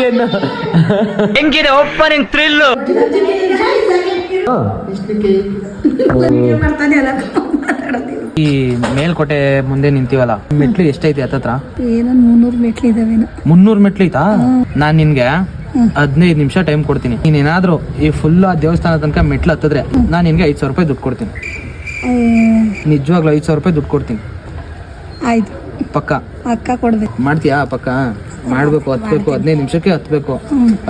ಏನು ಹೆಂಗಿದೆ opening thrill ಈ ಮೇಲ್ಕೋಟೆ ಮುಂದೆ ನಿಂತೀವಲ್ಲ ಮೆಟ್ಲು ಎಷ್ಟೈತಿ ಹತ್ತತ್ರ ಏನೋ ಮುನ್ನೂರು ಮೆಟ್ಲು ಇದಾವೇನೋ ಮುನ್ನೂರು ಮೆಟ್ಲು ಐತಾ? ನಾನ್ ನಿನ್ಗೆ ಹದಿನೈದು ನಿಮಿಷ ಟೈಮ್ ಕೊಡ್ತೀನಿ. ನೀನ್ ಏನಾದ್ರು ಈ ಫುಲ್ ಆ ದೇವಸ್ಥಾನ ತನಕ ಮೆಟ್ಲು ಹತ್ತಿದ್ರೆ ನಾನ್ ನಿನ್ಗೆ ಐದು ಸಾವಿರ ರೂಪಾಯಿ ದುಡ್ಡು ಕೊಡ್ತೀನಿ. ನಿಜವಾಗ್ಲೂ ಐದ್ ಸಾವಿರ ರೂಪಾಯಿ ದುಡ್ಡು ಕೊಡ್ತೀನಿ. ಆಯ್ತು. ಪಕ್ಕ. ಅಕ್ಕ ಕೊಡ್ಬೇಕು. ಮಾಡ್ತೀಯಾ? ಪಕ್ಕ. ಮಾಡ್ಬೇಕು ಹತ್ಬೇಕು. ಹದಿನೈದು ನಿಮಿಷಕ್ಕೆ ಹತ್ಬೇಕು.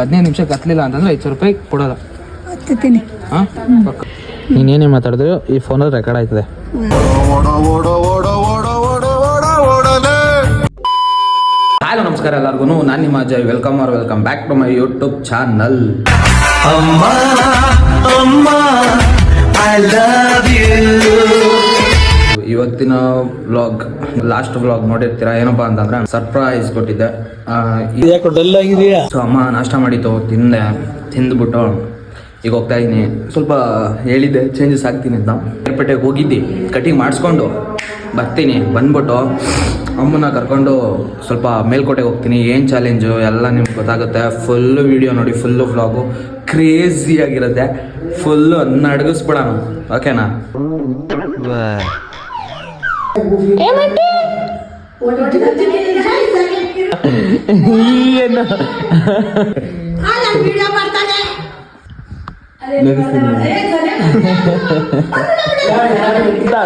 ಹದಿನೈದು ನಿಮಿಷಕ್ಕೆ ಹತ್ತಲಿಲ್ಲ ಅಂತಂದ್ರೆ ಐದು ಸಾವಿರ ರೂಪಾಯಿ ಕೊಡೋಲ್ಲ. ಹತ್ತೀನಿ ಹಾ? ಪಕ್ಕ. ನೀನೇನೇ ಮಾತಾಡಿದ್ರು? ಈ ಫೋನಲ್ಲಿ ರೆಕಾರ್ಡ್ ಆಯ್ತದೆ. ಹಲೋ ನಮಸ್ಕಾರ ಎಲ್ಲರಿಗೂ ನಾನು ನಿಮ್ಮ Ajay. Welcome R welcome back to my YouTube channel ಇವತ್ತಿನ ವ್ಲಾಗ್ ಲಾಸ್ಟ್ ವ್ಲಾಗ್ ನೋಡಿರ್ತೀರಾ? ಏನಪ್ಪ ಅಂತಂದ್ರೆ ಸರ್ಪ್ರೈಸ್ ಕೊಟ್ಟಿದ್ದೆ. ಸೊ ಅಮ್ಮ ನಾಷ್ಟ ಮಾಡಿತ್ತು ತಿಂದೆ ತಿಂದ್ಬಿಟ್ಟು ಈಗ ಹೋಗ್ತಾ ಇದೀನಿ. ಸ್ವಲ್ಪ ಹೇಳಿದ್ದೆ ಚೇಂಜಸ್ ಆಗ್ತೀನಿ ಅಂತ. ಏರ್ಪೇಟೆಗೆ ಹೋಗಿದ್ದಿ ಕಟಿಂಗ್ ಮಾಡಿಸ್ಕೊಂಡು ಬರ್ತೀನಿ ಬಂದ್ಬಿಟ್ಟು ಅಮ್ಮನ ಕರ್ಕೊಂಡು ಸ್ವಲ್ಪ ಮೇಲ್ಕೋಟೆಗೆ ಹೋಗ್ತೀನಿ. ಏನು ಚಾಲೆಂಜು ಎಲ್ಲ ನಿಮ್ಗೆ ಗೊತ್ತಾಗುತ್ತೆ. ಫುಲ್ಲು ವಿಡಿಯೋ ನೋಡಿ ಫುಲ್ಲು ವ್ಲಾಗು ಕ್ರೇಜಿ ಆಗಿರುತ್ತೆ. ಫುಲ್ಲು ನಡಗಿಸ್ಬಿಡೋಣ ಓಕೆನಾ ಏನು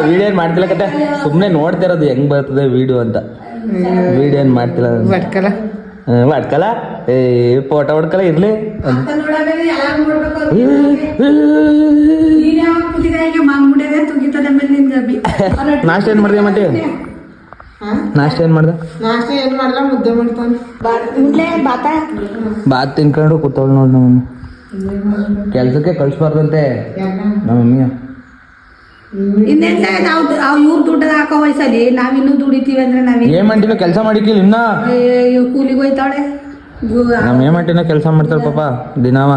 ವಿಡಿಯೋ ಏನ್ ಮಾಡ್ತಿಲ್ಲ ಕತೆ? ಸುಮ್ಮನೆ ನೋಡ್ತಿರೋದು ಹೆಂಗ್ ಬರ್ತದೆ ವಿಡಿಯೋ ಅಂತ. ವಿಡಿಯೋ ಏನ್ ಮಾಡ್ತಿಲ್ಲ ಮಾಡ್ಕಲ್ಲ ಏ ಫೋಟೋ ಹೊಡ್ಕಲ್ಲ ಇರ್ಲಿ. ನಾಷ್ಟ ಏನ್ ಮಾಡ್ದೆ ಮತ್ತೆ? ನಾಷ್ಟ ಏನ್ ಮಾಡ್ದೆ? ನಾಷ್ಟ ಏನ್ ಮಾಡ್ದ ಮುದ್ದೆ ಮಾಡ್ತಾನೆ. ಬಾತ್ ತಿನ್ಕೊಂಡು ಕೂತವಳು ನೋಡ್ ನಮ್ಮ ಕೆಲ್ಸಕ್ಕೆ ಕಳ್ಸ್ಬಾರ್ದಂತೆ. ನಮ್ಮ ಮಮ್ಮಿ ಇನ್ನೆಂತ ನಾವು ಇವ್ರು ದುಡ್ಡದ ಹಾಕೋ ವಯಸ್ಸಲ್ಲಿ ನಾವಿನ್ನೂ ದುಡಿತೀವಿ ಅಂದ್ರೆ ನಾವ್ ಏನ್ ಮಾಡಿಲ್ಲ ಕೆಲಸ ಮಾಡಿಕಿಲ್ಲ ಇನ್ನ? ಕೂಲಿಗೆ ಹೋಯ್ತಾಳೆ. ನಮ್ಮ ಏಮಂಟಿನ ಕೆಲಸ ಮಾಡ್ತಾರೆ ಪಾಪ ದಿನಾವ.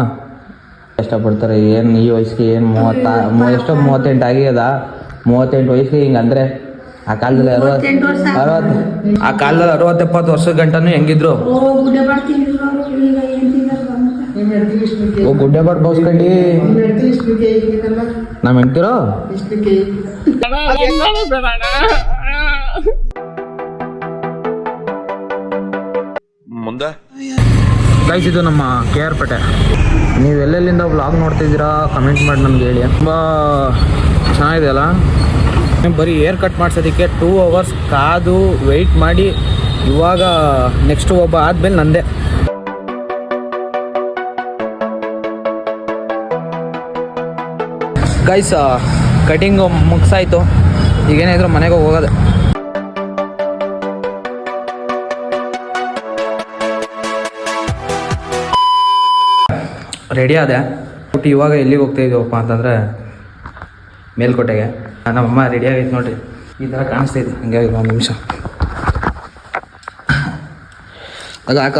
ಕಷ್ಟಪಡ್ತಾರೆ ಏನು ಈ ವಯಸ್ಸಿಗೆ ಏನು ಮೂವತ್ತ ಎಷ್ಟೋ ಮೂವತ್ತೆಂಟು ಆಗ್ಯದ ಮೂವತ್ತೆಂಟು ವಯಸ್ಸಿಗೆ ಹಿಂಗೆ ಅಂದ್ರೆ ಆ ಕಾಲದಲ್ಲಿ ಅರವತ್ತು ವರ್ಷ. ಅರವತ್ತು ಆ ಕಾಲದಲ್ಲಿ ಅರವತ್ತೆಪ್ಪತ್ತು ವರ್ಷದ ಗಂಟನು ಹೆಂಗಿದ್ರು? ಓ ಗುಡ್ಡೆ ಬಟ್ ಬೋಸ್ಕಂಡು. ಹೆಂಗ್ತಿರೋ? ನಮ್ಮ ಹೆಂಡ್ತಿರೋ ವಿಷ್ಣುಗೆ ಮುಂದೆ? ಗೈಸ್ ಇದು ನಮ್ಮ ಕೆ ಆರ್ ಪೇಟೆ. ನೀವು ಎಲ್ಲೆಲ್ಲಿಂದ ವ್ಲಾಗ್ ನೋಡ್ತಿದ್ದೀರಾ ಕಮೆಂಟ್ ಮಾಡಿ ನಮ್ಗೆ ಹೇಳಿ. ತುಂಬ ಚೆನ್ನಾಗಿದೆ ಅಲ್ಲ? ಬರೀ ಏರ್ ಕಟ್ ಮಾಡ್ಸೋದಕ್ಕೆ ಟೂ ಅವರ್ಸ್ ಕಾದು ವೆಯ್ಟ್ ಮಾಡಿ ಇವಾಗ ನೆಕ್ಸ್ಟ್ ಒಬ್ಬ ಆದ್ಮೇಲೆ ನಂದೆ. ಗೈಸ್ ಕಟಿಂಗು ಮುಗಿಸಾಯ್ತು ಈಗೇನಾದರೂ ಮನೆಗೆ ಹೋಗೋದು ರೆಡಿ ಆದೆ ಬಟ್ ಇವಾಗ ಎಲ್ಲಿಗೆ ಹೋಗ್ತಾ ಇದ್ದೀವಪ್ಪ ಅಂತಂದರೆ ಮೇಲ್ಕೋಟೆಗೆ ನಮ್ಮಮ್ಮ ರೆಡಿ ಆಗೈತೆ ನೋಡ್ರಿ ಈ ಥರ ಕಾಣಿಸ್ತಾ ಇದೆ ಹಂಗೆ ಒಂದು ನಿಮಿಷ ಅದು ಹಾಕ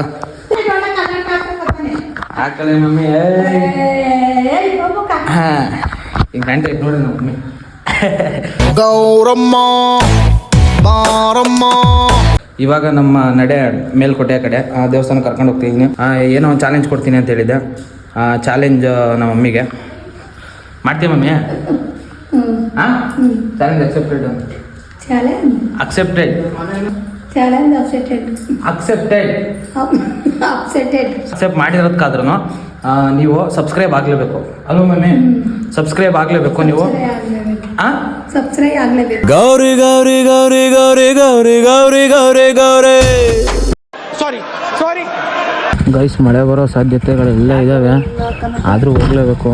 ಹಾಕಲೇ ಮಮ್ಮಿ ಹಾಂ ಈಗ ಕಾಣ್ತಾ ನೋಡಿ ನೋಡ್ರಿ ನಮ್ಮ ಮಮ್ಮಿ ಗೌರಮ್ಮ ಬಾರಮ್ಮ. ಇವಾಗ ನಮ್ಮ ನಡೆ ಮೇಲ್ಕೋಟೆ ಕಡೆ ಆ ದೇವಸ್ಥಾನ ಕರ್ಕೊಂಡು ಹೋಗ್ತಿದ್ದೀನಿ ಆ, ಏನೋ ಒಂದು ಚಾಲೆಂಜ್ ಕೊಡ್ತೀನಿ ಅಂತ ಹೇಳಿದ್ದೆ. ಚಾಲೆಂಜ್ ನಮ್ಮ ಮಮ್ಮಿಗೆ. ಮಾಡ್ತೀವಿ ಮಮ್ಮಿ? ಹಾಂ challenge accepted challenge accepted challenge accepted accepted accepted accept ಮಾಡಿರೋದಕ್ಕಾದ್ರೂ ನೀವು ಸಬ್ಸ್ಕ್ರೈಬ್ ಆಗಲೇಬೇಕು. ಅಲ್ವಾ ಮಮ್ಮಿ. ಸಬ್ಸ್ಕ್ರೈಬ್ ಆಗಲೇಬೇಕು ನೀವು. ಹಾಂ ಸಬ್ಸ್ಕ್ರೈಬ್ ಆಗಲೇಬೇಕು. ಗೌರಿ ಗೌರಿ ಗೌರಿ ಗೌರಿ ಗೌರಿ ಗೌರಿ ಗೌರಿ ಗೌರಿ. ಗೈಸ್ ಮಳೆ ಬರೋ ಸಾಧ್ಯತೆಗಳೆಲ್ಲ ಇದಾವೆ. ಆದರೂ ಹೋಗ್ಲೇಬೇಕು.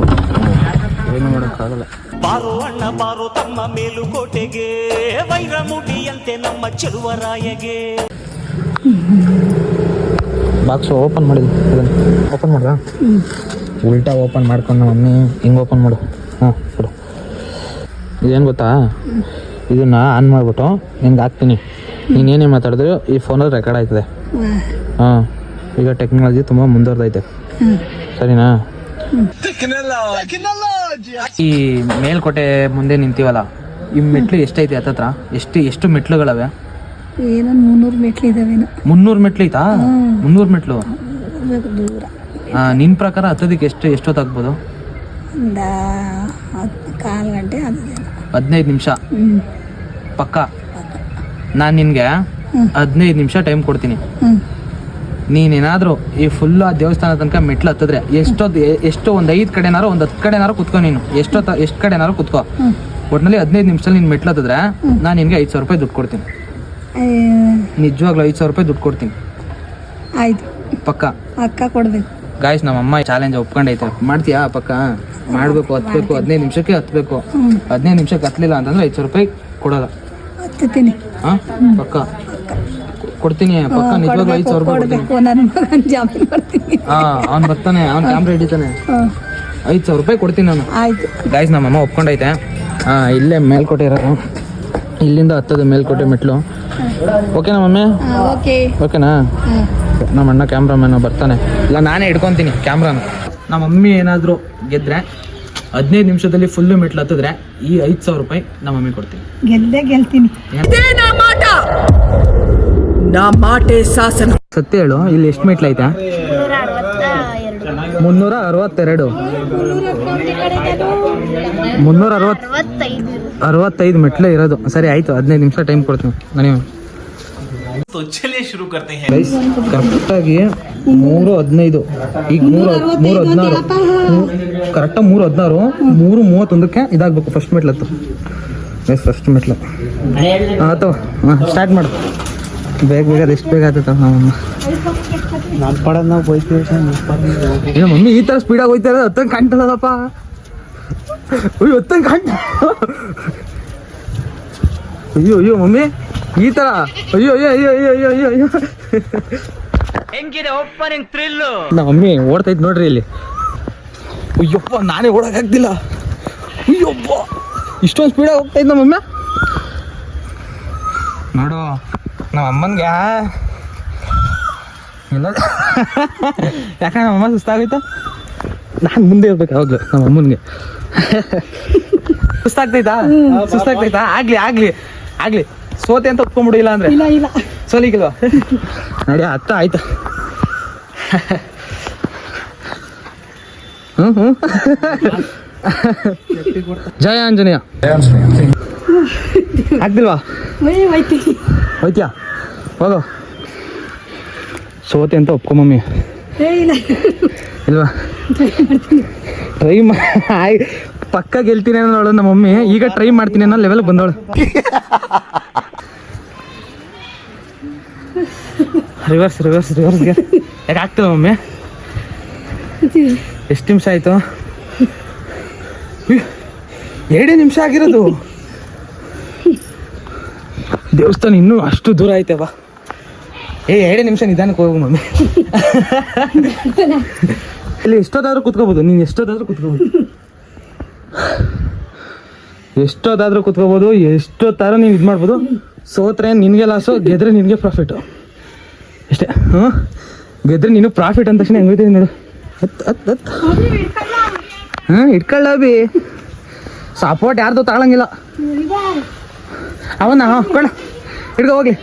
ಏನು ಮಾಡೋಕ್ಕಾಗಲ್ಲ. ಬಾರೋ ಅಣ್ಣ ಬಾರೋ ತಮ್ಮ ಮೇಲುಕೋಟೆಗೆ ವೈರಮುಡಿಯಂತೆ ನಮ್ಮ ಚೆಲುವರಾಯಗೆ. ಬಾಕ್ಸ್ ಓಪನ್ ಅದನ್ನು ಓಪನ್ ಮಾಡ್ದ? ಉಲ್ಟಾ ಓಪನ್ ಮಾಡ್ಕೊಂಡು ಮಮ್ಮಿ, ಹಿಂಗೆ ಓಪನ್ ಮಾಡು. ಹಾಂ, ಕೊಡು. ಇದೇನು ಗೊತ್ತಾ? ಇದನ್ನ ಆನ್ ಮಾಡಿಬಿಟ್ಟು ನಿಂಗೆ ಹಾಕ್ತೀನಿ. ನೀನೇನೇ ಮಾತಾಡಿದ್ರು ಈ ಫೋನಲ್ಲಿ ರೆಕಾರ್ಡ್ ಆಯ್ತದೆ ಹಾಂ, ಈಗ ಟೆಕ್ನಾಲಜಿ ತುಂಬ ಮುಂದುವರೆದೈತೆ. ಸರಿನಾ? ಈ ಮೇಲ್ಕೋಟೆ ಮುಂದೆ ನಿಂತೀವಲ್ಲ, ಈ ಮೆಟ್ಲು ಎಷ್ಟೈತೆ ಹತ್ತತ್ರ ಎಷ್ಟು ಎಷ್ಟು ಮೆಟ್ಲುಗಳವೆ? ಏನೋ ಮುನ್ನೂರು ಮೆಟ್ಲು ಇದಾವೇನೋ. ಮುನ್ನೂರು ಮೆಟ್ಲು ಐತಾ? ಮುನ್ನೂರು ಮೆಟ್ಲು? ಹೋಗ್ಬೇಕು ದೂರ. ಆ, ನಿನ್ ಪ್ರಕಾರ ಹತ್ತೋದಕ್ಕೆ ಎಷ್ಟು ಎಷ್ಟೊತ್ತಾಗ್ಬೋದು? ಒಂದು ಕಾಲು ಗಂಟೆ ಹದಿನೈದು ನಿಮಿಷ. ಪಕ್ಕ? ನಾನು ನಿನಗೆ ಹದಿನೈದು ನಿಮಿಷ ಟೈಮ್ ಕೊಡ್ತೀನಿ. ನೀನೇನಾದರೂ ಈ ಫುಲ್ಲು ಆ ದೇವಸ್ಥಾನ ತನಕ ಮೆಟ್ಲು ಹತ್ತಿದ್ರೆ ಎಷ್ಟೊತ್ತು ಎಷ್ಟು ಒಂದು ಐದು ಕಡೆನಾರು ಒಂದು ಹತ್ತು ಕಡೆನಾರು ಕುತ್ಕೊ ನೀನು. ಎಷ್ಟೊತ್ತ ಎಷ್ಟು ಕಡೆನಾರು ಕುತ್ಕೋ. ಒಟ್ಟಿನಲ್ಲಿ ಹದಿನೈದು ನಿಮಿಷದಲ್ಲಿ ನೀನು ಮೆಟ್ಲು ಹತ್ತಿದ್ರೆ ನಾನು ನಿನಗೆ ಐದು ಸಾವಿರ ರೂಪಾಯಿ ದುಡ್ಡು ಕೊಡ್ತೀನಿ. ನಿಜವಾಗ್ಲೂ ಐದು ಸಾವಿರ ರೂಪಾಯಿ ದುಡ್ಡು ಕೊಡ್ತೀನಿ. ಆಯ್ತು. ಪಕ್ಕ. ಅಕ್ಕ ಕೊಡ್ಬೇಕು. ಗಾಯ್ಸ್ ನಮ್ಮಮ್ಮ ಚಾಲೆಂಜ್ ಒಪ್ಕೊಂಡೈತೆ. ಮಾಡ್ತೀಯಾ ಪಕ್ಕ? ಮಾಡಬೇಕು ಹತ್ಬೇಕು ಹದಿನೈದು ನಿಮಿಷಕ್ಕೆ ಹತ್ಬೇಕು. ಹದಿನೈದು ನಿಮಿಷಕ್ಕೆ ಹತ್ತಲಿಲ್ಲ ಅಂತಂದ್ರೆ ಐದು ಸಾವಿರ ರೂಪಾಯಿ ಕೊಡಲ್ಲ. ಹತ್ತೀನಿ ಹಾಂ? ಪಕ್ಕ. ಕೊಡ್ತೀನಿ ಪಕ್ಕ ನಿಜವಾಗ್ಲೂ ಐದು ಸಾವಿರ ರೂಪಾಯಿ ಕೊಡ್ತೀನಿ. ಹಾಂ ಅವ್ನು ಬರ್ತಾನೆ ಅವ್ನು ಕ್ಯಾಮ್ರಾ ಹಿಡಿತಾನೆ. ಐದು ಸಾವಿರ ರೂಪಾಯಿ ಕೊಡ್ತೀನಿ ನಾನು. ಆಯ್ತು. ನಮ್ಮ ಅಮ್ಮ ಒಪ್ಕೊಂಡೈತೆ. ಹಾಂ ಇಲ್ಲೇ ಮೇಲ್ಕೋಟೆ ಇರೋದು. ಇಲ್ಲಿಂದ ಹತ್ತದ ಮೇಲ್ಕೋಟೆ ಮೆಟ್ಲು. ಓಕೆನಾ ಮಮ್ಮಿ? ಓಕೆ. ಓಕೆನಾ? ನಮ್ಮ ಅಣ್ಣ ಕ್ಯಾಮ್ರಾಮನ್ ಬರ್ತಾನೆ. ಇಲ್ಲ ನಾನೇ ಇಟ್ಕೊತೀನಿ ಕ್ಯಾಮ್ರಾನ. ನಮ್ಮ ಮಮ್ಮಿ ಏನಾದರೂ ಗೆದ್ರೆ ಹದಿನೈದು ನಿಮಿಷದಲ್ಲಿ ಫುಲ್ಲು ಮೆಟ್ಲು ಹತ್ತಿದ್ರೆ ಈ ಐದು ಸಾವಿರ ರೂಪಾಯಿ ನಮ್ಮ ಮಮ್ಮಿ ಕೊಡ್ತೀನಿ. ಗೆದ್ದೇ ಗೆಲ್ತೀನಿ. ಸತ್ಯ ಹೇಳು ಇಲ್ಲಿ ಎಷ್ಟು ಮೆಟ್ಲು ಐತೆ? ಮುನ್ನೂರ ಅರವತ್ತೆರಡು. ಮುನ್ನೂರ ಅರವತ್ ಅರವತ್ತೈದು ಮೆಟ್ಲೆ ಇರೋದು. ಸರಿ ಆಯ್ತು ಹದಿನೈದು ನಿಮಿಷ ಟೈಮ್ ಕೊಡ್ತೀನಿ. ನನಗೆ ಕರೆಕ್ಟಾಗಿ ಮೂರು ಹದಿನೈದು. ಈಗ ಮೂರು ಮೂರು ಹದಿನಾರು. ಕರೆಕ್ಟಾಗಿ ಮೂರು ಹದಿನಾರು. ಮೂರು ಮೂವತ್ತೊಂದಕ್ಕೆ ಇದಾಗಬೇಕು ಫಸ್ಟ್ ಮೆಟ್ಲು ಹತ್ತು. ಎಸ್ ಫಸ್ಟ್ ಮೆಟ್ಲು. ಆಯ್ತು ಹಾಂ ಸ್ಟಾರ್ಟ್ ಮಾಡು. ಬೇಗ ಬೇಗ ಎಷ್ಟು ಬೇಗ ಆಯ್ತು ಹಾಂ ಏನೋ ಮಮ್ಮಿ ಈ ಥರ ಸ್ಪೀಡಾಗಿ ಹೋಯ್ತಾರೆ ಹತ್ತಂಗೆ ಕಾಣ್ತದಪ್ಪ ಅಯ್ಯೋ ಹತ್ತಂಗೆ ಕಾಣ್ತ ಅಯ್ಯೋ ಅಯ್ಯೋ ಮಮ್ಮಿ. ಈ ತರ. ಅಯ್ಯೋ ಅಯ್ಯೋ ಅಯ್ಯೋ ಅಯ್ಯೋ ಅಯ್ಯೋ ಅಯ್ಯೋ. ಅಯ್ಯೋ ಹೆಂಗಿದೆ ಓಪನಿಂಗ್ ಥ್ರಿಲ್ಲು? ನಮ್ಮ ಮಮ್ಮಿ ಓಡ್ತೈತೆ ನೋಡ್ರಿ ಇಲ್ಲಿ. ಅಯ್ಯಪ್ಪ ನಾನೇ ಓಡೋಕ್ಕಾಗ್ತಿಲ್ಲ ಅಯ್ಯಪ್ಪ. ಇಷ್ಟೊಂದು ಸ್ಪೀಡಾಗಿ ಹೋಗ್ತಾ ನಮ್ಮ ಮಮ್ಮಿ. ನೋಡು ನಮ್ಮ ಅಮ್ಮನ್ಗೆ ಎಲ್ಲ ಯಾಕಂದ್ರೆ ನಮ್ಮ ಅಮ್ಮ ನಾನು ಮುಂದೆ ಇರ್ಬೇಕು ಹೌದು. ನಮ್ಮ ಅಮ್ಮನಿಗೆ. ಸುಸ್ತಾಗ್ತೈತಾ? ಸುಸ್ತಾಗ್ತೈತಾ? ಆಗ್ಲಿ ಆಗ್ಲಿ. ಆಗ್ಲಿ. ಸೋತೆ ಅಂತ ಒಪ್ಕೊಂಡ್ಬಿಡಿಲ್ಲ ಇಲ್ಲ ಅಂದ್ರೆ. ಇಲ್ಲ ಇಲ್ಲ. ಸೋಲಿಗಿಲ್ವಾ ನಡಿ ಅತ್ತ ಆಯ್ತು. ಹ್ಮ್ ಹ್ಮ್. ಜಯ ಆಂಜನೇಯ. ಆಗ್ತಿಲ್ವಾ? ಹೋಯ್ತ್ಯಾ? ಹೋಗು. ಸೋತೆ ಅಂತ ಒಪ್ಕೊಂಬಮ್ಮಿ ಏ ಇಲ್ಲ. ಇಲ್ವಾ? ಟ್ರೈ ಮಾಡಿ ಪಕ್ಕ ಗೆಲ್ತೀನಿ ಅನ್ನೋಳು ನಮ್ಮ ಮಮ್ಮಿ ಈಗ ಟ್ರೈ ಮಾಡ್ತೀನಿ ಅನ್ನೋ ಲೆವೆಲ್ ಬಂದವಳು. ರಿವರ್ಸ್ ರಿವರ್ಸ್ ರಿವರ್ಸ್ಗೆ ಯಾಕೆ ಆಗ್ತದೆ ಮಮ್ಮಿ ಎಷ್ಟು ನಿಮಿಷ ಆಯಿತು? ಎರಡೇ ನಿಮಿಷ ಆಗಿರೋದು. ದೇವಸ್ಥಾನ ಇನ್ನೂ ಅಷ್ಟು ದೂರ ಆಯ್ತವ ಏ, ಎರಡೇ ನಿಮಿಷ ನಿಧಾನಕ್ಕೆ ಹೋಗು ಮಮ್ಮಿ. ಇಲ್ಲಿ ಎಷ್ಟೊತ್ತಾದ್ರೂ ಕುತ್ಕೋಬೋದು, ನೀನು ಎಷ್ಟೊತ್ತಾದ್ರೂ ಕುತ್ಕೋಬೋದು. ಎಷ್ಟೊತ್ತಾದ್ರೂ ಕುತ್ಕೋಬೋದು, ಎಷ್ಟೊತ್ತಾದ್ರೂ ನೀನು ಇದು ಮಾಡ್ಬೋದು. ಸೋತ್ರೆ ನಿನಗೆ ಲಾಸು ಗೆದ್ರೆ ನಿನಗೆ ಪ್ರಾಫಿಟ್ ಅಷ್ಟೇ ಹ್ಞೂ ಗೆದ್ರೆ ನೀನು ಪ್ರಾಫಿಟ್ ಅಂದ ತಕ್ಷಣ ಹೆಂಗೈತೆ ನೋಡು. ಹತ್ತು ಹಾಂ ಇಟ್ಕೊಳ್ಳ ಬಿ ಸಪೋರ್ಟ್ ಯಾರ್ದು ತಗೊಳಂಗಿಲ್ಲ. ಅವನ್ನ, ಹಾಂ, ಕೊಡ. ಹಿಡ್ಕೊ, ಹೋಗ್ಲಿ.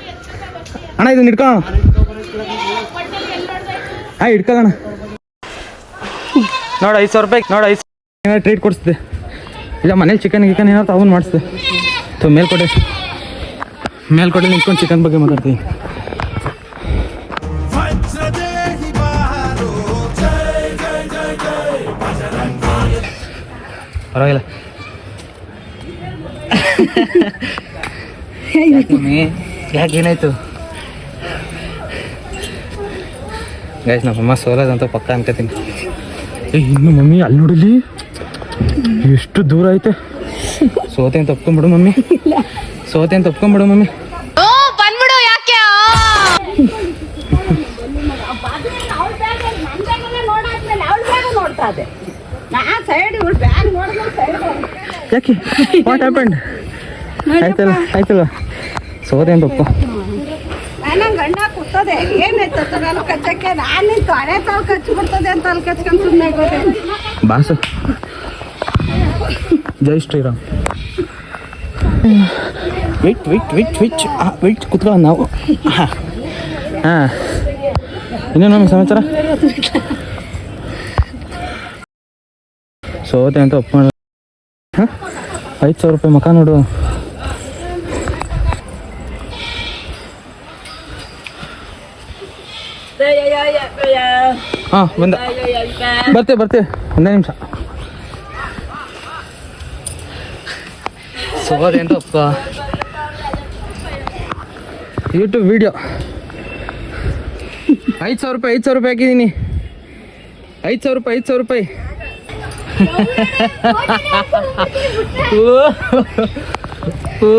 ಅಣ್ಣ, ಇದನ್ನ ಇಟ್ಕೋ ಹಾಂ ಇಟ್ಕೊಳ್ಳೋಣ ನೋಡು, ಐದು ಸಾವಿರ ರೂಪಾಯಿ, ನೋಡು, ಐದು ಏನಾರು ಟ್ರೀಟ್ ಕೊಡಿಸ್ದೆ. ಇಲ್ಲ, ಮನೇಲಿ ಚಿಕನ್ ಗಿಕನ್ ಏನಾದ್ರು ಅವನು ಮಾಡಿಸ್ದೆ. ಸೊ ಮೇಲ್ಕೋಟೆ. ಮೇಲ್ಕೋಟೆ ನಿಂತ್ಕೊಂಡು ಚಿಕನ್ ಬಗ್ಗೆ ಮಾತಾಡ್ತೀನಿ. ಪರವಾಗಿಲ್ಲ. ಯಾಕೆ ಏನಾಯ್ತು? ಗೈಸ್ ನಮ್ಮ ಅಮ್ಮ ಸೋಲೋದಂತ ಪಕ್ಕ ಅನ್ಕೋತೀನಿ. ಏ ಇನ್ನು ಮಮ್ಮಿ ಅಲ್ಲಿ ನೋಡಿಲಿ ಎಷ್ಟು ದೂರ ಐತೆ. ಸೋತೆ ಅಂತ ಒಪ್ಕೊಂಬಿಡು ಮಮ್ಮಿ. ಸೋತೆ ಅಂತ ಒಪ್ಕೊಂಬಿಡು ಮಮ್ಮಿ ಯಾಕೆ? ವಾಟ್ ಹ್ಯಾಪಂಡ್ ಆಯ್ತಲ್ಲ ಆಯ್ತಲ್ಲ. ಸೋತೆ ಅಂತ ಒಪ್ಕೊ ನನ್ನ ಗಂಡ ಏನಾಯ್ತು ನಾನು ಕಚ್ಚಕ್ಕೆ ನಾನು ನಿಂತು ಹಳೆ ತಾವು ಕಚ್ಚಿ ಅಂತ ಅಲ್ಲಿ ಕಚ್ಕೊಂಡು ಸುಮ್ಮನೆ ಬಾಸು ಜೈ ಶ್ರೀರಾಮ್. ವಿಟ್ ವಿಟ್ ವಿಟ್ ವಿಚ್ ವಿಟ್ ಕುತ್ಕೊ ನಾವು. ಹಾಂ. ಹಾಂ. ಇನ್ನೇನು ನಮ್ಮ ಸಮಾಚಾರ? ಸೋತೆ ಅಂತ ಒಪ್ಕೊಂಡು ಹಾಂ? ಐದು ಸಾವಿರ ರೂಪಾಯಿ ಮಕ ನೋಡು. ಹಾಂ ಬಂದ. ಬರ್ತೆ ಬರ್ತೆ. ಒಂದೇ ನಿಮಿಷ. ಒಪ್ಪ ಯೂಟ್ಯೂಬ್ ವಿಡಿಯೋ ಐದು ಸಾವಿರ ರೂಪಾಯಿ ಐದು ಸಾವಿರ ರೂಪಾಯಿ ಹಾಕಿದ್ದೀನಿ. ಐದು ಸಾವಿರ ರೂಪಾಯಿ ಐದು ಸಾವಿರ ರೂಪಾಯಿ. ಓ,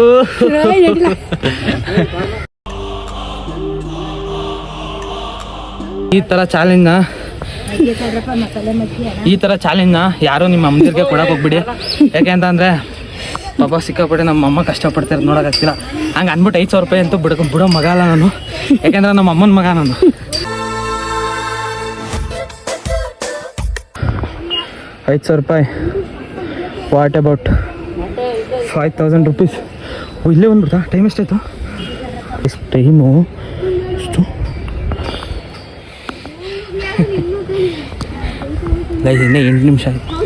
ಈ ಥರ ಚಾಲೆಂಜ್ನ ಈ ಥರ ಚಾಲೆಂಜ್ನ ಯಾರು ನಿಮ್ಮ ಅಮ್ಮನಿಗೆ ಕೊಡೋಕೆ ಹೋಗ್ಬಿಡಿ. ಯಾಕೆ ಅಂತಂದರೆ ಪಾಪ ಸಿಕ್ಕಾಪಟ್ಟೆ ನಮ್ಮ ಅಮ್ಮ ಕಷ್ಟಪಡ್ತಾರೆ ನೋಡೋಕ್ಕಾಗ್ತಿಲ್ಲ ಹಂಗೆ ಅಂದ್ಬಿಟ್ಟು ಐದು ಸಾವಿರ ರೂಪಾಯಿ ಅಂತೂ ಬಿಡಕ್ ಬಿಡೋ ಮಗ ಅಲ್ಲ ನಾನು. ಯಾಕೆಂದ್ರೆ ನಮ್ಮ ಅಮ್ಮನ ಮಗ ನಾನು. ಐದು ಸಾವಿರ ರೂಪಾಯಿ. What about five thousand rupees ಇಲ್ಲೇ ಬಂದ್ಬಿಡ್ತಾ? ಟೈಮ್ ಎಷ್ಟಾಯ್ತು? ಎಷ್ಟು ಟೈಮು ಗೈಸ್, ಇನ್ನೇ ಎಂಟು ನಿಮಿಷ ಆಯ್ತು.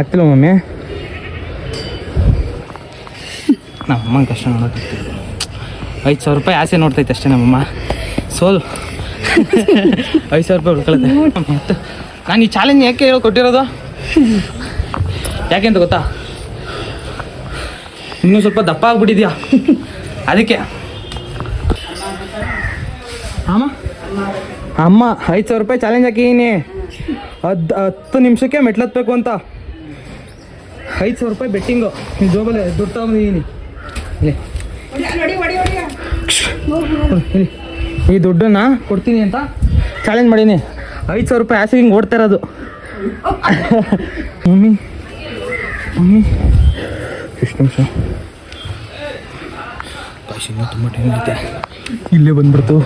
ಆಗ್ತಿಲ್ಲ ಮಮ್ಮಿ? ನಮ್ಮ ಕಷ್ಟ ನೋಡೋಕೆ ಐದು ಸಾವಿರ ರೂಪಾಯಿ ಆಸೆ ನೋಡ್ತೈತೆ ಅಷ್ಟೇ ನಮ್ಮಮ್ಮ. ಸೋಲು. ಐದು ಸಾವಿರ ರೂಪಾಯಿ ಉಳ್ಕೊಳತ್ತೆ. ಮತ್ತು ನಾನು ಈ ಚಾಲೆಂಜ್ ಯಾಕೆ ಹೇಳಿ ಕೊಟ್ಟಿರೋದು? ಯಾಕೆ ಅಂತ ಗೊತ್ತಾ? ಇನ್ನೂ ಸ್ವಲ್ಪ ದಪ್ಪ ಆಗ್ಬಿಟ್ಟಿದ್ಯಾ? ಅದಕ್ಕೆ. ಅಮ್ಮ ಅಮ್ಮ, ಐದು ಸಾವಿರ ರೂಪಾಯಿ ಚಾಲೆಂಜ್ ಹಾಕಿದ್ದೀನಿ ಹದ್, ಹತ್ತು ನಿಮಿಷಕ್ಕೆ ಮೆಟ್ಲತ್ಬೇಕು ಅಂತ. ಐದು ಸಾವಿರ ರೂಪಾಯಿ ಬೆಟ್ಟಿಂಗು ಜೋಬಲ್ಲಿ ದುಡ್ಡು ತಗೊಂಡಿದ್ದೀನಿ. ಈ ದುಡ್ಡನ್ನ ಕೊಡ್ತೀನಿ ಅಂತ ಚಾಲೆಂಜ್ ಮಾಡೀನಿ. ಐದು ಸಾವಿರ ರೂಪಾಯಿ ಆಸೆ ಹಿಂಗೆ ಓಡ್ತಾ ಇರೋದು. Mummy mummy. ಎಷ್ಟು ನಿಮಿಷ? ತುಂಬ ಟೈಮ್ ಐತೆ ಇಲ್ಲೇ ಬಂದ್ಬಿಡ್ತು.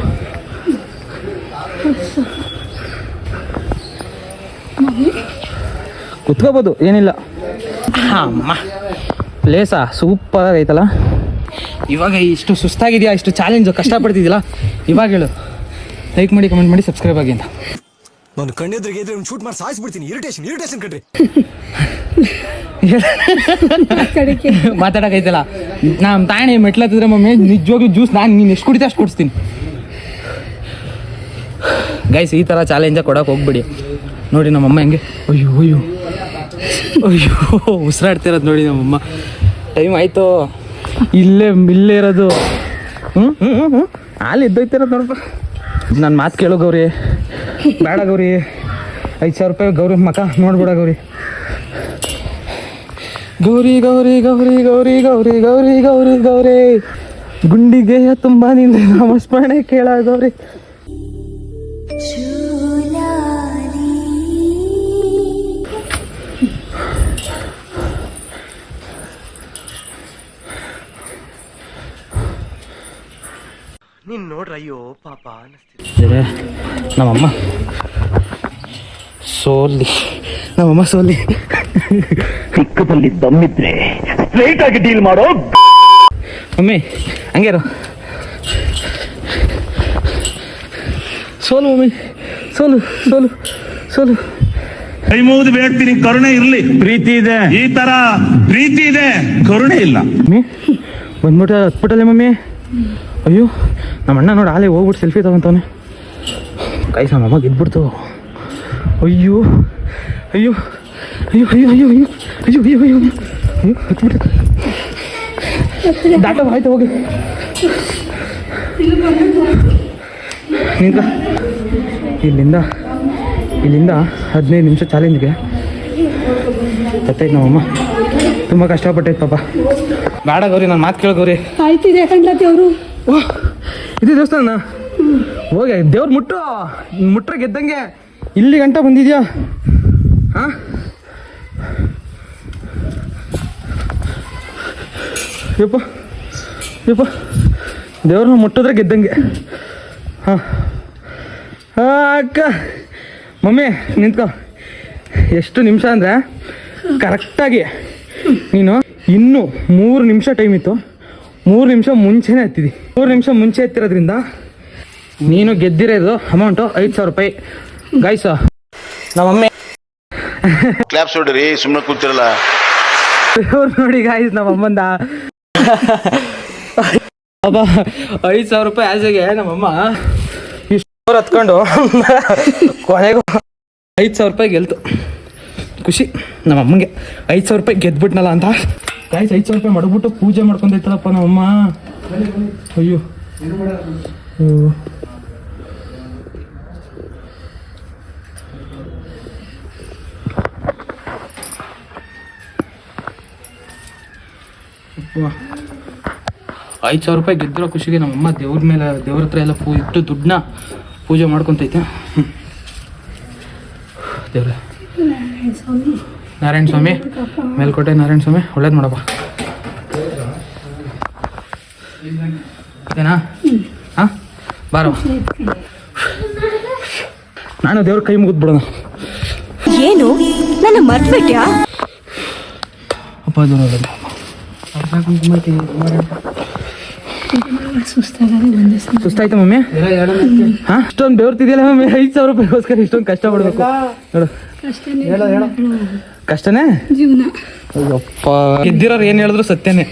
ಕುತ್ಕೋಬೋದು ಏನಿಲ್ಲ. ಅಮ್ಮ. ಪ್ಲೇಸಾ ಸೂಪರ್ ಐತಲ್ಲ? ಇವಾಗ ಇಷ್ಟು ಸುಸ್ತಾಗಿದೆಯಾ ಇಷ್ಟು ಚಾಲೆಂಜು ಕಷ್ಟಪಡ್ತಿದ್ದಿಲ್ಲ ಇವಾಗ ಹೇಳು. ಲೈಕ್ ಮಾಡಿ ಕಮೆಂಟ್ ಮಾಡಿ ಸಬ್ಸ್ಕ್ರೈಬ್ ಆಗಿ ಅಂತ. ನಾನು ಕಣ್ಣೆದ್ರಿಗೆ ಇದ್ರೆ ಶೂಟ್ ಮಾಡಿ ಸಾಯಿಸ್ಬಿಡ್ತೀನಿ. ಇರಿಟೇಷನ್ ಇರಿಟೇಷನ್ ಕಣ್ರಿ. ಮಾತಾಡಕೈತಲ್ಲ ನಮ್ಮ ತಾಯಿ ಮೆಟ್ಲತ್ತಿದ್ರೆ ಮಮ್ಮಿ ನಿಜವಾಗ್ಲೂ ಜ್ಯೂಸ್ ನಾನು ನೀನು ಎಷ್ಟು ಕುಡಿತಾ ಅಷ್ಟು ಕೊಡಿಸ್ತೀನಿ. ಗೈಸ್ ಈ ಥರ ಚಾಲೆಂಜ ಕೊಡೋಕೆ ಹೋಗ್ಬಿಡಿ. ನೋಡಿ ನಮ್ಮಮ್ಮ ಹೆಂಗೆ, ಅಯ್ಯೋ ಅಯ್ಯೋ ಅಯ್ಯೋ, ಉಸಿರಾಡ್ತಿರೋದು ನೋಡಿ ನಮ್ಮಮ್ಮ. ಟೈಮ್ ಆಯಿತು. ಇಲ್ಲೇ ಇಲ್ಲೇ ಇರೋದು. ಹ್ಞೂ ಹ್ಞೂ ಹ್ಞೂ ಅಲ್ಲಿ ಇದ್ದೋಯ್ತಿರೋದು ನೋಡಪ್ಪ ನನ್ನ ಮಾತು ಕೇಳು ಗೌರಿ. ಬೇಡ ಗೌರಿ. ಐದು ಸಾವಿರ ರೂಪಾಯಿ ಗೌರಿ ಮಕ, ನೋಡ್ಬಿಡ ಗೌರಿ. ಗೌರಿ ಗೌರಿ ಗೌರಿ ಗೌರಿ ಗೌರಿ ಗೌರಿ ಗೌರಿ ಗೌರಿ. ಗುಂಡಿಗೆ ತುಂಬಾ ನಿಂದ ನಮಸ್ಮರಣೆ ಕೇಳ ಗೌರಿ. ನೀನ್ ನೋಡ್ರ ಅಯ್ಯೋ ಪಾಪ ಅನಿಸ್ತಿದೆ. ನಮ್ಮಮ್ಮ. ಸೋಲಿ. ನಮ್ಮಮ್ಮ ಸೋಲಿ. ಚಿಕ್ಕದಲ್ಲಿ ದಮ್ಮಿದ್ರೆ ಸ್ಟ್ರೈಟ್ ಆಗಿ ಡೀಲ್ ಮಾಡೋ ಮಮ್ಮಿ ಹಂಗೇರು. ಇರು ಸೋಲು ಮಮ್ಮಿ ಸೋಲು ಸೋಲು ಸೋಲು. ಕೈ ಮುಗಿದು ಬೇಡ್ತೀನಿ ಕರುಣೆ ಇರ್ಲಿ. ಪ್ರೀತಿ ಇದೆ. ಈ ತರ ಪ್ರೀತಿ ಇದೆ ಕರುಣೆ ಇಲ್ಲ. ಮಮ್ಮಿ ಬಂದ್ಬಿಟ್ಟ ಹತ್ಬಿಟ್ಟಲೆ ಮಮ್ಮಿ. ಅಯ್ಯೋ ನಮ್ಮ ಅಣ್ಣ ನೋಡಿ ಆಲೇ ಹೋಗ್ಬಿಟ್ಟು ಸೆಲ್ಫಿ ತಗೊಂತವನೆ. ಕೈ ನಮ್ಮಮ್ಮ ಗೆದ್ಬಿಡ್ತು ಅಯ್ಯೋ ಅಯ್ಯೋ ಅಯ್ಯೋ ಅಯ್ಯೋ ಅಯ್ಯೋ ಅಯ್ಯೋ ಅಯ್ಯೋ ಅಯ್ಯೋ ಅಯ್ಯೋ ಅಯ್ಯೋ. ಹತ್ಬಿಟ್ಟು. ದಾಟ ಆಯ್ತು ಹೋಗಿ. ನಿಂತ ಇಲ್ಲಿಂದ ಇಲ್ಲಿಂದ ಹದಿನೈದು ನಿಮಿಷ ಚಾಲೆಂಜ್ಗೆ ಗೊತ್ತಾಯ್ತು ನಮ್ಮಮ್ಮ ತುಂಬ ಕಷ್ಟಪಟ್ಟೈತೆ ಪಾಪ. ಬೇಡ ಗೌರಿ ನಾನು ಮಾತು ಕೇಳಿ ಗೌರಿ. ಆಯ್ತಿದೆ ಅವರು. ಇದು ದೇವಸ್ಥಾನ ಹೋಗಿ ದೇವ್ರು ಮುಟ್ಟು ಮುಟ್ರೆ ಗೆದ್ದಂಗೆ. ಇಲ್ಲಿ ಗಂಟ ಬಂದಿದ್ಯಾ? ಹಾಂ? ಯಪ್ಪ ಯಪ್ಪ. ದೇವ್ರನ್ನ ಮುಟ್ಟಿದ್ರೆ ಗೆದ್ದಂಗೆ. ಹಾಂ. ಅಕ್ಕ ಮಮ್ಮಿ ನಿಂತ್ಕೊ. ಎಷ್ಟು ನಿಮಿಷ ಅಂದರೆ ಕರೆಕ್ಟಾಗಿ ನೀನು ಇನ್ನು ಮೂರು ನಿಮಿಷ ಟೈಮ್ ಇತ್ತು. ಮೂರು ನಿಮಿಷ ಮುಂಚೆನೇ ಹತ್ತಿದ್ವಿ ಮೂರು ನಿಮಿಷ ಮುಂಚೆ ಎತ್ತಿರೋದ್ರಿಂದ ನೀನು ಗೆದ್ದಿರೋದು ಅಮೌಂಟು ಐದು ಸಾವಿರ ರೂಪಾಯಿ. ಗಾಯ್ಸ ನಮ್ಮಮ್ಮೆ ಕ್ಲಾಪ್ಸ್ ಹೊಡ್ರಿ ಸುಮ್ಮನೆ ಕೂತಿರಲ್ಲ. ಇವ್ರು ನೋಡಿ ಗಾಯ್ಸ್ ನಮ್ಮ ಅಮ್ಮಂದ. ಅಬ್ಬಾ ಐದು ಸಾವಿರ ರೂಪಾಯಿ ಆಸೆಗೆ ನಮ್ಮಮ್ಮ ಇಷ್ಟು ಹತ್ಕೊಂಡು ಕೊನೆಗೂ ಐದು ಸಾವಿರ ರೂಪಾಯಿ ಗೆಲ್ತು. ಖುಷಿ, ನಮ್ಮ ಅಮ್ಮಂಗೆ. ಐದು ಸಾವಿರ ರೂಪಾಯಿ ಗೆದ್ಬಿಟ್ನಲ್ಲ ಅಂತ. ಐದು ಸಾವಿರ ರೂಪಾಯಿ ಮಡಗ್ಬಿಟ್ಟು ಪೂಜೆ ಮಾಡ್ಕೊಂಡೈತಲ್ಲಪ್ಪ ನಮ್ಮಮ್ಮ ಅಯ್ಯೋ. ಐದು ಸಾವಿರ ರೂಪಾಯಿ ಗೆದ್ದಿರೋ ಖುಷಿಗೆ ನಮ್ಮಮ್ಮ ದೇವ್ರ ಮೇಲೆ, ದೇವ್ರ ಹತ್ರ ಎಲ್ಲ ಪೂ ಇಟ್ಟು ದುಡ್ಡನ್ನ ಪೂಜೆ ಮಾಡ್ಕೊತೈತೆ ದೇವ್ರ ದೇವ್ರೆ. ನಾರಾಯಣ ಸ್ವಾಮಿ ಮೇಲ್ಕೋಟೆ ನಾರಾಯಣ ಸ್ವಾಮಿ ಒಳ್ಳೇದು ಮಾಡಪ್ಪ. ಏನಾ ಹಾಂ? ಬಾರೋ. ನಾನು ದೇವ್ರ ಕೈ ಮುಗಿದ್ಬಿಡೋಣ ಏನು? ನನ್ನ ಮರ್ತ್ಬಿಟ್ಯಾ? ಅಪ್ಪ ನೋಡೋದು ಸುಸ್ತಾಯ್ತಾ ಮಮ್ಮಿ? ಹಾ? ಇಷ್ಟೊಂದು ಬೆವರ್ತಿದೆಯಲ್ಲ ಮಮ್ಮಿ? ಐದು ಸಾವಿರ ರೂಪಾಯಿಗೋಸ್ಕರ ಇಷ್ಟೊಂದು ಕಷ್ಟ ಪಡ್ಬೇಕು ನೋಡು. ಕಷ್ಟನೇ? ಇದ್ದಿರೋ ಅಯ್ಯಪ್ಪ. ಗೆದ್ದಿರೋರು ಏನು ಹೇಳಿದ್ರು ಸತ್ಯನೇ.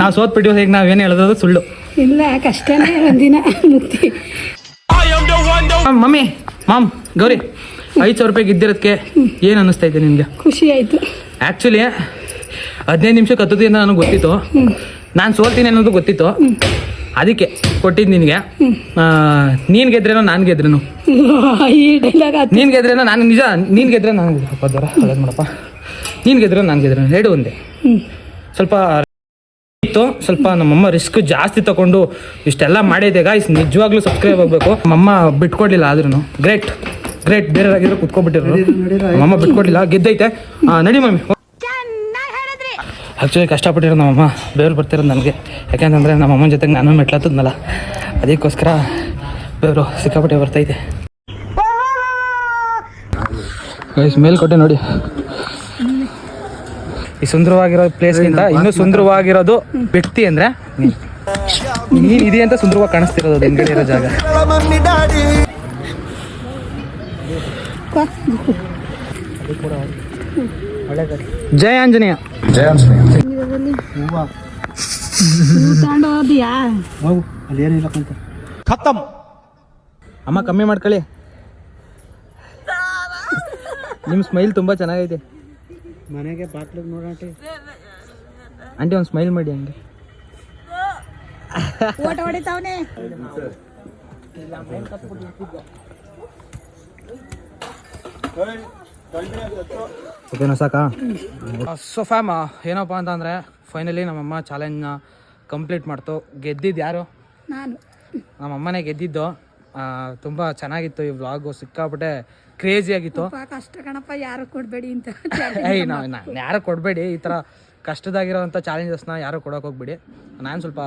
ನಾವು ಸೋತ್ ಬಿಟ್ಟಿವ್ ಹೇಗೆ ನಾವೇನು ಹೇಳಿದ್ರು ಸುಳ್ಳು. ಇಲ್ಲ ಕಷ್ಟನೇ ಒಂದಿನ ಮುಕ್ತಿ. ಮಮ್ಮಿ ಮಾಮ್ ಗೌರಿ ಐದು ಸಾವಿರ ರೂಪಾಯಿ ಗೆದ್ದಿರೋದಕ್ಕೆ ಏನು ಅನ್ನಿಸ್ತಾ ಇದೆ ನಿಮಗೆ ಖುಷಿ ಆಯ್ತು. ಆ್ಯಕ್ಚುಲಿ ಹದಿನೈದು ನಿಮಿಷ ಕತ್ತುತ್ತಿ ಅಂತ ನನಗೆ ಗೊತ್ತಿತ್ತು. ನಾನು ಸೋಲ್ತೀನಿ ಅನ್ನೋದು ಗೊತ್ತಿತ್ತು. ಅದಕ್ಕೆ ಕೊಟ್ಟಿದ್ದು ನಿನಗೆ. ನೀನು ಗೆದ್ರೇನೋ ನಾನು ಗೆದ್ರೇನು? ಈ ಡೈಲಾಗ್ ನೀನು ಗೆದ್ರೇನೋ ನಾನು ನಿಜ ನೀನು ಗೆದ್ರೆ ನಾನು ಗೆದ್ರಪ್ಪ ಮಾಡಪ್ಪ ನೀನು ಗೆದ್ರೆ ನಾನು ಗೆದ್ರೆ ಎರಡು ಒಂದೇ. ಸ್ವಲ್ಪ ಇತ್ತು ಸ್ವಲ್ಪ ನಮ್ಮಮ್ಮ ರಿಸ್ಕ್ ಜಾಸ್ತಿ ತಗೊಂಡು ಇಷ್ಟೆಲ್ಲ ಮಾಡಿದೆ ಗಾಯ್ಸ್ ನಿಜವಾಗ್ಲೂ ಸಬ್ಸ್ಕ್ರೈಬ್ ಆಗಬೇಕು. ನಮ್ಮಮ್ಮ ಬಿಟ್ಕೊಡ್ಲಿಲ್ಲ ಆದ್ರೂ ಗ್ರೇಟ್ ಗ್ರೇಟ್ ಬೇರೆಯವರಾಗಿರೋ ಕುತ್ಕೊಬಿಟ್ಟಿರೋ ನಮ್ಮಮ್ಮ ಬಿಟ್ಕೊಡ್ಲಿಲ್ಲ ಗೆದ್ದೈತೆ. ನಡಿ ಮಮ್ಮಿ ಆ್ಯಕ್ಚುಲಿ ಕಷ್ಟಪಟ್ಟಿರೋ ನಮ್ಮಮ್ಮ. ಬೇವ್ರು ಬರ್ತಿರೋದು ನನಗೆ. ಯಾಕೆಂತಂದರೆ ನಮ್ಮಮ್ಮನ ಜೊತೆಗೆ ನಾನು ಮೆಟ್ಲತ್ತದ್ನಲ್ಲ ಅದಕ್ಕೋಸ್ಕರ ಬೇವರು ಸಿಕ್ಕಾಪಟ್ಟೆ ಬರ್ತೈತೆ. ಗೈಸ್ ಮೇಲ್ಕೋಟೆ ನೋಡಿ. ಈ ಸುಂದರವಾಗಿರೋ ಪ್ಲೇಸ್ಗಿಂತ ಇನ್ನೂ ಸುಂದರವಾಗಿರೋದು ವ್ಯಕ್ತಿ ಅಂದ್ರೆ ನೀನು. ಇದೆ ಅಂತ ಸುಂದರವಾಗಿ ಕಾಣಿಸ್ತಿರೋದು ಅದು ಹಿಂದ್ಗಡೆ ಇರೋ ಜಾಗ. ಜಯ ಆಂಜನೇಯ. ತಗೊಂಡು ಹೋದಿಯಾ ಅಮ್ಮ ಕಮ್ಮಿ ಮಾಡ್ಕೊಳ್ಳಿ. ನಿಮ್ಮ ಸ್ಮೈಲ್ ತುಂಬಾ ಚೆನ್ನಾಗೈತೆ. ಮನೆಗೆ ಬಾಟ್ಲಿಗೆ ನೋಡ ಆಂಟಿ. ಒಂದು ಸ್ಮೈಲ್ ಮಾಡಿ ಹಂಗೆ. ಓಟ ಹೊಡಿತಾವನೆ. ಓಕೆನಾ ಸಾಕಾ? ಸೊ ಫ್ಯಾಮ್ ಏನಪ್ಪ ಅಂತಂದರೆ ಫೈನಲಿ ನಮ್ಮಮ್ಮ ಚಾಲೆಂಜ್ನ ಕಂಪ್ಲೀಟ್ ಮಾಡ್ತು. ಗೆದ್ದಿದ್ದು ಯಾರು? ನಾನು. ನಮ್ಮ ಅಮ್ಮನೇ ಗೆದ್ದಿದ್ದು ತುಂಬ ಚೆನ್ನಾಗಿತ್ತು ಈ ವ್ಲಾಗು ಸಿಕ್ಕಾಪಟ್ಟೆ ಕ್ರೇಜಿ ಆಗಿತ್ತು. ಪಾ ಕಷ್ಟ ಕಣಪ್ಪ ಯಾರು ಕೊಡಬೇಡಿ ಅಂತ ಏಯ್ ನಾವು ನಾನು ಯಾರು ಕೊಡಬೇಡಿ ಈ ಥರ ಕಷ್ಟದಾಗಿರೋವಂಥ ಚಾಲೆಂಜಸ್ನ ಯಾರು ಕೊಡೋಕೆ ಹೋಗ್ಬೇಡಿ. ನಾನು ಸ್ವಲ್ಪ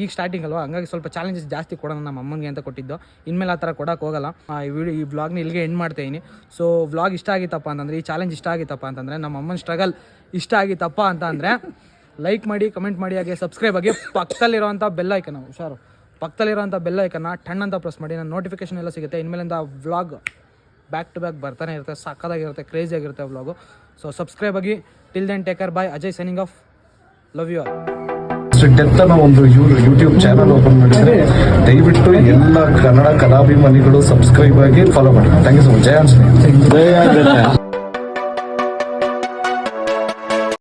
ಈಗ ಸ್ಟಾರ್ಟಿಂಗ್ ಅಲ್ವಾ? ಹಂಗಾಗಿ ಸ್ವಲ್ಪ ಚಾಲೆಂಜಸ್ ಜಾಸ್ತಿ ಕೊಡೋಣ ನಮ್ಮ ಅಮ್ಮನಿಗೆ ಅಂತ ಕೊಟ್ಟಿದ್ದು. ಇನ್ಮೇಲೆ ಆ ಥರ ಕೊಡೋಕೆ ಹೋಗಲ್ಲ. ಆ, ಈ ವಿಡಿಯೋ ಈ ವ್ಲಾಗ್ನ ಇಲ್ಲಿಗೆ ಎಂಡ್ ಮಾಡ್ತಾಯಿನಿ ಸೊ ವ್ಲಾಗ್ ಇಷ್ಟ ಆಗಿತ್ತಪ್ಪ ಅಂತಂದರೆ ಈ ಚಾಲೆಂಜ್ ಇಷ್ಟ ಆಗಿತ್ತಪ್ಪ ಅಂತಂದರೆ ನಮ್ಮ ಅಮ್ಮನ ಸ್ಟ್ರಗಲ್ ಇಷ್ಟ ಆಗಿತ್ತಪ್ಪ ಅಂತ ಅಂದರೆ ಲೈಕ್ ಮಾಡಿ ಕಮೆಂಟ್ ಮಾಡಿ ಹಾಗೆ ಸಬ್ಸ್ಕ್ರೈಬ್ ಆಗಿ ಪಕ್ಕದಲ್ಲಿರೋವಂಥ ಬೆಲ್ ಐಕನ್ ಹುಷಾರು. ಪಕ್ಕದಲ್ಲಿರೋಂಥ ಬೆಲ್ ಐಕನ್ನ ಟಣ್ ಅಂತ ಪ್ರೆಸ್ ಮಾಡಿ ನಾನು ನೋಟಿಫಿಕೇಶನ್ ಎಲ್ಲ ಸಿಗುತ್ತೆ. ಇನ್ಮೇಲಿಂದ ವ್ಲಾಗ್ ಬ್ಯಾಕ್ ಟು ಬ್ಯಾಕ್ ಬರ್ತಾನೆ ಇರುತ್ತೆ ಸಕ್ಕದಾಗಿರುತ್ತೆ ಕ್ರೇಜಿ ಆಗಿರುತ್ತೆ ವ್ಲಾಗು ಸೊ ಸಬ್ಸ್ಕ್ರೈಬ್ ಆಗಿ till then take care bye Ajay signing off love you death ಅನ್ನೋ ಒಂದು ಯೂಟ್ಯೂಬ್ ಚಾನಲ್ ಓಪನ್ ಮಾಡಿದ್ರೆ ದಯವಿಟ್ಟು ಎಲ್ಲ ಕನ್ನಡ ಕಲಾಭಿಮಾನಿಗಳು ಸಬ್ಸ್ಕ್ರೈಬ್ ಆಗಿ ಫಾಲೋ ಮಾಡಿ. ಥ್ಯಾಂಕ್ ಯು ಸೊ ಮಚ್ ಜಯ ಆಂಜನೇಯ.